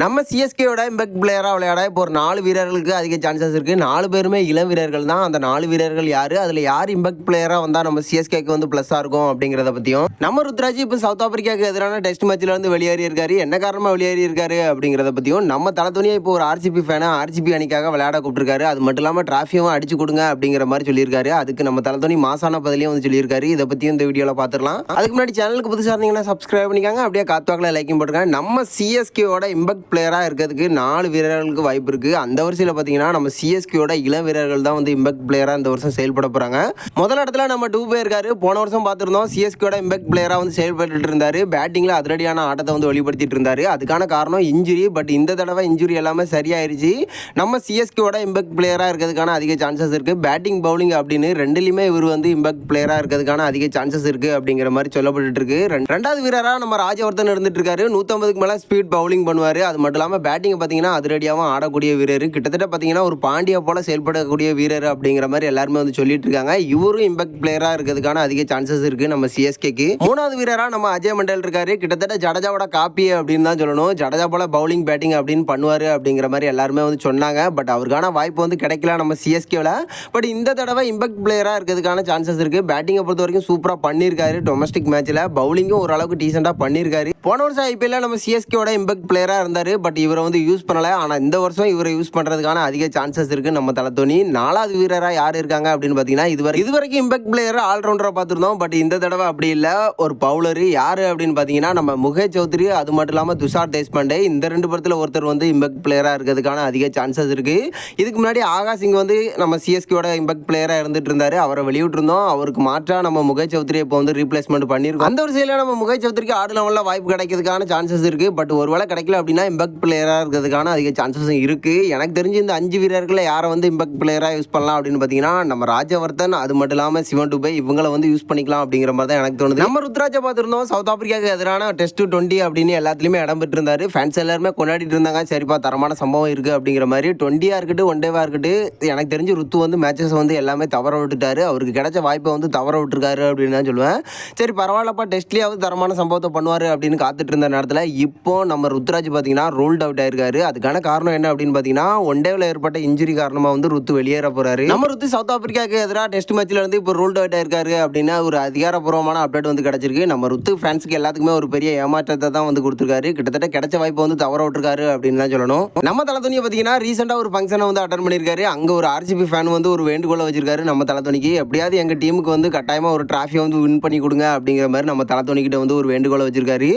நம்ம சிஎஸ்கேயோட இம்பெக்ட் பிளேயராக விளையாட இப்போ ஒரு நாலு வீரர்களுக்கு அதிக சான்சஸ் இருக்குது நாலு பேருமே இளம் வீரர்கள் தான். அந்த நாலு வீரர்கள் யார்? அதில் யார் இம்பெக்ட் பிளேயராக வந்தால் நம்ம சிஎஸ்கேக்கு வந்து ப்ளஸ்ஸாக இருக்கும் அப்படிங்கிறத பற்றியும் நம்ம ருத்ராஜ் இப்போ சவுத் ஆப்பிரிக்காவுக்கு எதிரான டெஸ்ட் மேட்ச்சில் வந்து வெளியேறி இருக்காரு. என்ன காரணமாக வெளியேறி இருக்காரு அப்படிங்கிறத பற்றியும் நம்ம தலத்துணியை இப்போ ஒரு ஆர்சிபி ஃபேனாக ஆர்சிபி அணிக்காக விளையாட கூப்பிட்டுருக்காரு. அது மட்டும் இல்லாமல் டிராஃபியும் அடிச்சு கொடுங்க அப்படிங்கிற மாதிரி சொல்லியிருக்காரு. அதுக்கு நம்ம தலைத்துணி மாசான பதிலையும் வந்து சொல்லியிருக்காரு. இதை பற்றியும் இந்த வீடியோவில் பார்த்துடலாம் அதுக்கு முன்னாடி சேனலுக்கு புதுசாக இருந்தீங்கன்னா சப்ஸ்கிரைப் பண்ணிக்காங்க. அப்படியே காத்துவாக்கில் லைக்கும் போட்டுருக்காங்க நம்ம சிஎஸ்கேயோட இம்பெக்ட் பிளேயராக இருக்கிறதுக்கு நாலு வீரர்களுக்கு வாய்ப்பு இருக்குது அந்த வரிசையில் பார்த்தீங்கன்னா நம்ம சிஎஸ்கேவோட இளம் வீரர்கள் தான் வந்து இம்பாக்ட் பிளேயராக இந்த வருஷம் செயல்பட போகிறாங்க முதல் இடத்துல நம்ம டூ இருக்காரு. போன வருஷம் பார்த்துருந்தோம் சிஎஸ்கியோட இம்பாக்ட் பிளேயராக வந்து செயல்பட்டு இருந்தார். பேட்டிங்கில் அதிரடியான ஆட்டத்தை வந்து வெளிப்படுத்திட்டு இருந்தார். அதுக்கான காரணம் இன்ஜுரி பட் இந்த தடவை இன்ஜுரி எல்லாமே சரியாயிருச்சு. நம்ம சிஎஸ்கேவோட இம்பாக்ட் பிளேயராக இருக்கிறதுக்கான அதிக சான்சஸ் இருக்குது பேட்டிங் பவுலிங் அப்படின்னு ரெண்டுலையுமே இவர் வந்து இம்பாக்ட் பிளேயராக இருக்கிறதுக்கான அதிக சான்சஸ் இருக்குது அப்படிங்கிற மாதிரி சொல்லப்பட்டு இருக்கு. ரெண்டு- ரெண்டாவது வீரராக நம்ம ராஜவர்தன் இருந்துட்டு இருக்காரு. நூற்றம்பதுக்கு மேலே ஸ்பீட் பவுலிங் பண்ணுவார். அது மட்டும் இல்லாமல் பேட்டிங் பார்த்தீங்கன்னா அதிரடியாகவும் ஆடக்கூடிய வீரர். கிட்டத்தட்ட பார்த்தீங்கன்னா ஒரு பாண்டியா போல செயல்படக்கூடிய வீரர் அப்படிங்கிற மாதிரி எல்லாருமே வந்து சொல்லிட்டு இருக்காங்க. இவரும் இம்பாக்ட் பிளேயராக இருக்கிறதுக்கான அதிக சான்சஸ் இருக்குது நம்ம சிஎஸ்கேக்கு மூணாவது வீரராக நம்ம அஜய் மண்டல் இருக்காரு. கிட்டத்தட்ட ஜடேஜாவோட காப்பி அப்படின்னு தான் சொல்லணும். ஜடேஜா போல பவுலிங் பேட்டிங் அப்படின்னு பண்ணுவார் அப்படிங்கிற மாதிரி எல்லாருமே வந்து சொன்னாங்க. பட் அவருக்கான வாய்ப்பு வந்து கிடைக்கல நம்ம சிஎஸ்கேவில் பட் இந்த தடவை இம்பாக்ட் பிளேயராக இருக்கிறதுக்கான சான்சஸ் இருக்குது பேட்டிங்கை பொறுத்த வரைக்கும் சூப்பராக பண்ணியிருக்காரு டொமஸ்டிக் மேட்ச்சில் பவுலிங்கும் ஓரளவுக்கு டீசெண்டாக பண்ணியிருக்காரு. போன வருஷம் ஐபிஎல்ல நம்ம சிஎஸ்கேவோட இம்பாக்ட் பிளேயராக இருந்தார் பட் இவரை வந்து யூஸ் பண்ணலை. ஆனால் இந்த வருஷம் இவரை யூஸ் பண்ணுறதுக்கான அதிக சான்சஸ் இருக்குது நம்ம தலை தோனி நாலாவது வீரராக யார் இருக்காங்க அப்படின்னு பார்த்தீங்கன்னா இதுவரை இதுவரைக்கும் இம்பெக்ட் பிளேயர் ஆல்ரவுண்டராக பார்த்துருந்தோம் பட் இந்த தடவை அப்படி இல்லை. ஒரு பவுலர் யார் அப்படின்னு பார்த்தீங்கன்னா நம்ம முகேஷ் சௌத்ரி அது மட்டும் இல்லாமல் துஷார் தேஷ்பாண்டே. இந்த ரெண்டு படத்தில் ஒருத்தர் வந்து இம்பெக்ட் பிளேயராக இருக்கிறதுக்கான அதிக சான்சஸ் இருக்குது இதுக்கு முன்னாடி ஆகாஷ் சிங் வந்து நம்ம சிஎஸ்கேயோட இம்பெக்ட் பிளேயராக இருந்துட்டு இருந்தார் அவரை வெளியிட்டிருந்தோம். அவருக்கு மாற்றாக நம்ம முகேஷ் சௌத்ரி இப்போ வந்து ரீப்ளேஸ்மெண்ட் பண்ணியிருக்கோம். அந்த ஒரு சைடில் நம்ம முகேஷ் சௌத்ரிக்கு ஆடு லெவலில் வாய்ப்பு கிடைக்கிறதுக்கான சான்சஸ் இருக்குது பட் ஒருவேளை கிடைக்கல அப்படின்னா இம்பெக்ட் பிளேயராக இருக்கிறதுக்கான அதிக சான்சஸும் இருக்குது எனக்கு தெரிஞ்சு இந்த அஞ்சு வீரர்களில் யாரை வந்து இம்பெக்ட் பிளேயராக யூஸ் பண்ணலாம் அப்படின்னு பார்த்தீங்கன்னா நம்ம ராஜவர்தன் அது மட்டும் இல்லாமல் சிவன் டுபே இவங்கள வந்து யூஸ் பண்ணிக்கலாம் அப்படிங்கிற மாதிரி தான் எனக்கு தோணுது. நம்ம ருத்ராஜை பார்த்துருந்தோம் சவுத் ஆப்பிரிக்காவுக்கு எதிரான டெஸ்ட் டுவெண்ட்டி அப்படின்னு எல்லாத்துலேயுமே இடம் பெற்றிருந்தாரு. ஃபேன்ஸ் எல்லாருமே கொண்டாடிட்டு இருந்தாங்க. சரிப்பா தரமான சம்பவம் இருக்குது அப்படிங்கிற மாதிரி. டுவெண்ட்டியாக இருக்கட்டும் ஒன் டேவாக இருக்கட்டும் எனக்கு தெரிஞ்சு ருத்து வந்து மேட்சஸ் வந்து எல்லாமே தவற விட்டுட்டாரு. அவருக்கு கிடைச்ச வாய்ப்பை வந்து தவற விட்டுருக்காரு அப்படின்னு தான் சொல்லுவேன். சரி பரவாயில்லப்பா டெஸ்ட்லேயாவது தரமான சம்பவத்தை பண்ணுவார் அப்படின்னு காத்துட்டு இருந்த நேரத்தில் இப்போ நம்ம ருத்ராஜ் பார்த்தீங்கன்னா ரூல்ட் அவுட் ஆயிருக்காரு. அதுக்கான காரணம் என்ன அப்படின்னு பார்த்தீங்கன்னா ஒன் டேவில் ஏற்பட்ட இன்ஜுரி காரணமாக வந்து ருத்து வெளியேற போறாரு. நம்ம ருத்து சவுத் ஆப்பிரிக்காவுக்கு எதிராக டெஸ்ட் மேட்ச்ல இருந்து இப்போ ரூல்ட் அவுட் ஆயிருக்காரு அப்படின்னு ஒரு அதிகாரப்பூர்வமான அப்டேட் வந்து கிடைச்சிருக்கு. நம்ம ருத்து ஃபேன்ஸுக்கு எல்லாத்துக்குமே ஒரு பெரிய ஏமாற்றத்தை தான் வந்து கொடுத்துருக்காரு. கிட்டத்தட்ட கிடைச்ச வாய்ப்பு வந்து தவற விட்டுருக்காரு அப்படின்னு தான் சொல்லணும். நம்ம தலத்துணியை பார்த்தீங்கன்னா ரீசெண்டாக ஒரு ஃபங்க்ஷனை வந்து அட்டன் பண்ணியிருக்காரு. அங்கே ஒரு ஆர்சிபி ஃபேன் வந்து ஒரு வேண்டுகோளை வச்சிருக்காரு நம்ம தலத்துணிக்கு எப்படியாவது எங்கள் டீமுக்கு வந்து கட்டாயமாக ஒரு டிராஃபியை வந்து வின் பண்ணி கொடுங்க அப்படிங்கிற மாதிரி நம்ம தலத்துணிக்கிட்ட வந்து ஒரு வேண்டுகோளை வச்சிருக்காரு.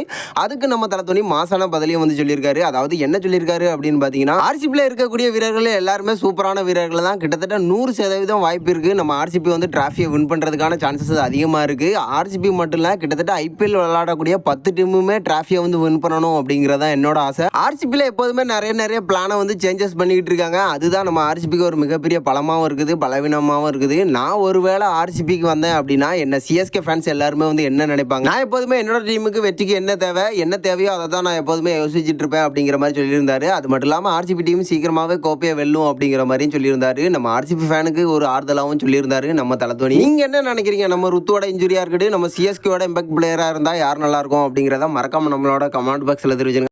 அதுக்கு நம்ம தலத்துணி மாசான பதிலையும் வந்து சொல்லியிருக்காரு. அதாவது என்ன சொல்லியிருக்காரு அப்படின்னு பார்த்தீங்கன்னா ஆர்சிபியில் இருக்கக்கூடிய வீரர்கள் எல்லாருமே சூப்பரான வீரர்கள் தான். கிட்டத்தட்ட நூறு சதவீதம் வாய்ப்பு இருக்குது நம்ம ஆர்சிபி வந்து டிராஃபியை வின் பண்ணுறதுக்கான சான்சஸ் அதிகமாக இருக்குது ஆர்சிபி மட்டும் இல்லை கிட்டத்தட்ட ஐபிஎல் விளையாடக்கூடிய பத்து டீமுமே டிராஃபியை வந்து வின் பண்ணணும் அப்படிங்கிறதா என்னோட ஆசை. ஆர்சிபியில் எப்போதுமே நிறைய நிறைய பிளானை வந்து சேஞ்சஸ் பண்ணிக்கிட்டு இருக்காங்க. அதுதான் நம்ம ஆர்சிபிக்கு ஒரு மிகப்பெரிய பலமாகவும் இருக்குது பலவீனமாகவும் இருக்குது. நான் ஒருவேளை ஆர்சிபிக்கு வந்தேன் அப்படின்னா என்ன சிஎஸ்கே ஃபேன்ஸ் எல்லாருமே வந்து என்ன நினைப்பாங்க? நான் எப்போதுமே என்னோட டீமுக்கு வெற்றிக்கு என்ன தேவை என்ன தேவையோ அதை தான் நான் எப்போதுமே யோசிச்சுட்டு இருப்பேன். அப்படிங்கிற மாதிரி சொல்லியிருந்தாரு. அது மட்டும் இல்லாமல் ஆர்சிபி டீம் சீக்கிரமாகவே கோப்பையை வெல்லும் அப்படிங்கிற மாதிரியும் சொல்லியிருந்தாரு. நம்ம ஆர்சிபி ஃபேனுக்கு ஒரு ஆறுதலாகவும் சொல்லியிருந்தாரு நம்ம தலத்தோனி நீங்க என்ன நினைக்கிறீங்க? நம்ம ருத்துவோட இன்ஜுரியாக இருக்கட்டும் நம்ம சிஎஸ்கேவோட இம்பெக்ட் பிளேயராக இருந்தா யார் நல்லா இருக்கும் அப்படிங்கிறத மறக்காம நம்மளோட கமெண்ட் பாக்ஸில் தெரிவிச்சுங்க